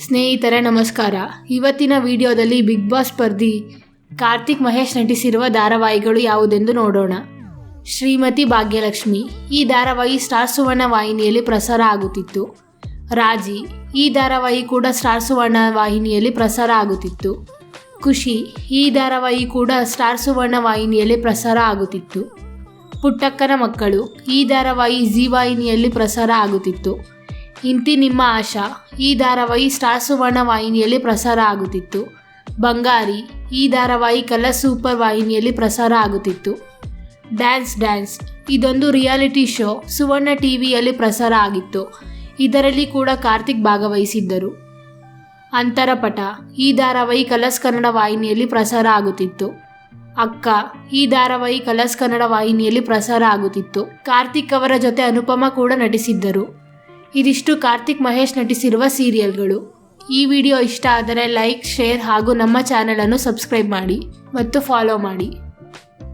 ಸ್ನೇಹಿತರೆ, ನಮಸ್ಕಾರ. ಇವತ್ತಿನ ವಿಡಿಯೋದಲ್ಲಿ ಬಿಗ್ ಬಾಸ್ ಸ್ಪರ್ಧಿ ಕಾರ್ತಿಕ್ ಮಹೇಶ್ ನಟಿಸಿರುವ ಧಾರಾವಾಹಿಗಳು ಯಾವುದೆಂದು ನೋಡೋಣ. ಶ್ರೀಮತಿ ಭಾಗ್ಯಲಕ್ಷ್ಮಿ. ಈ ಧಾರಾವಾಹಿ ಸ್ಟಾರ್ ಸುವರ್ಣ ವಾಹಿನಿಯಲ್ಲಿ ಪ್ರಸಾರ ಆಗುತ್ತಿತ್ತು. ರಾಜಿ. ಈ ಧಾರಾವಾಹಿ ಕೂಡ ಸ್ಟಾರ್ ಸುವರ್ಣ ವಾಹಿನಿಯಲ್ಲಿ ಪ್ರಸಾರ ಆಗುತ್ತಿತ್ತು. ಖುಷಿ. ಈ ಧಾರಾವಾಹಿ ಕೂಡ ಸ್ಟಾರ್ ಸುವರ್ಣ ವಾಹಿನಿಯಲ್ಲಿ ಪ್ರಸಾರ ಆಗುತ್ತಿತ್ತು. ಪುಟ್ಟಕ್ಕನ ಮಕ್ಕಳು. ಈ ಧಾರಾವಾಹಿ ಜಿ ವಾಹಿನಿಯಲ್ಲಿ ಪ್ರಸಾರ ಆಗುತ್ತಿತ್ತು. ಇಂತಿ ನಿಮ್ಮ ಆಶಾ. ಈ ಧಾರಾವಾಹಿ ಸ್ಟಾರ್ ಸುವರ್ಣ ವಾಹಿನಿಯಲ್ಲಿ ಪ್ರಸಾರ ಆಗುತ್ತಿತ್ತು. ಬಂಗಾರಿ, ಈ ಧಾರಾವಾಹಿ ಕಲರ್ ಸೂಪರ್ ವಾಹಿನಿಯಲ್ಲಿ ಪ್ರಸಾರ ಆಗುತ್ತಿತ್ತು. Dance dance. ಇದೊಂದು ರಿಯಾಲಿಟಿ ಶೋ. ಸುವರ್ಣ ಟಿವಿಯಲ್ಲಿ ಪ್ರಸಾರ ಆಗಿತ್ತು. ಇದರಲ್ಲಿ ಕೂಡ ಕಾರ್ತಿಕ್ ಭಾಗವಹಿಸಿದ್ದರು. ಅಂತರಪಟ, ಈ ಧಾರಾವಾಹಿ ಕಲರ್ಸ್ ಕನ್ನಡ ವಾಹಿನಿಯಲ್ಲಿ ಪ್ರಸಾರ ಆಗುತ್ತಿತ್ತು. ಅಕ್ಕ, ಈ ಧಾರಾವಾಹಿ ಕಲರ್ಸ್ ಕನ್ನಡ ವಾಹಿನಿಯಲ್ಲಿ ಪ್ರಸಾರ ಆಗುತ್ತಿತ್ತು. ಕಾರ್ತಿಕ್ ಅವರ ಜೊತೆ ಅನುಪಮ ಕೂಡ ನಟಿಸಿದ್ದರು. ಇದಿಷ್ಟು ಕಾರ್ತಿಕ್ ಮಹೇಶ್ ನಟಿಸಿರುವ ಸೀರಿಯಲ್ಗಳು. ಈ ವಿಡಿಯೋ ಇಷ್ಟ ಆದರೆ ಲೈಕ್, ಶೇರ್ ಹಾಗೂ ನಮ್ಮ ಚಾನಲನ್ನು ಸಬ್ಸ್ಕ್ರೈಬ್ ಮಾಡಿ ಮತ್ತು ಫಾಲೋ ಮಾಡಿ.